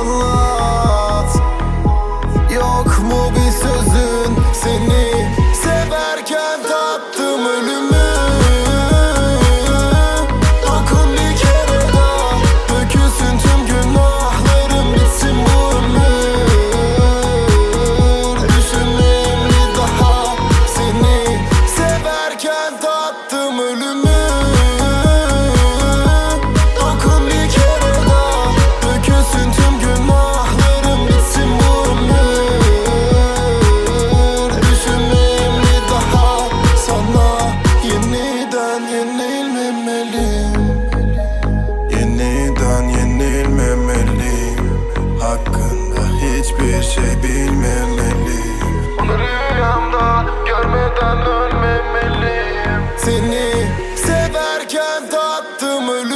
someone hiçbir şey bilmemeliyim. Onu rüyamda görmeden ölmemeliyim. Seni severken tattım ölüm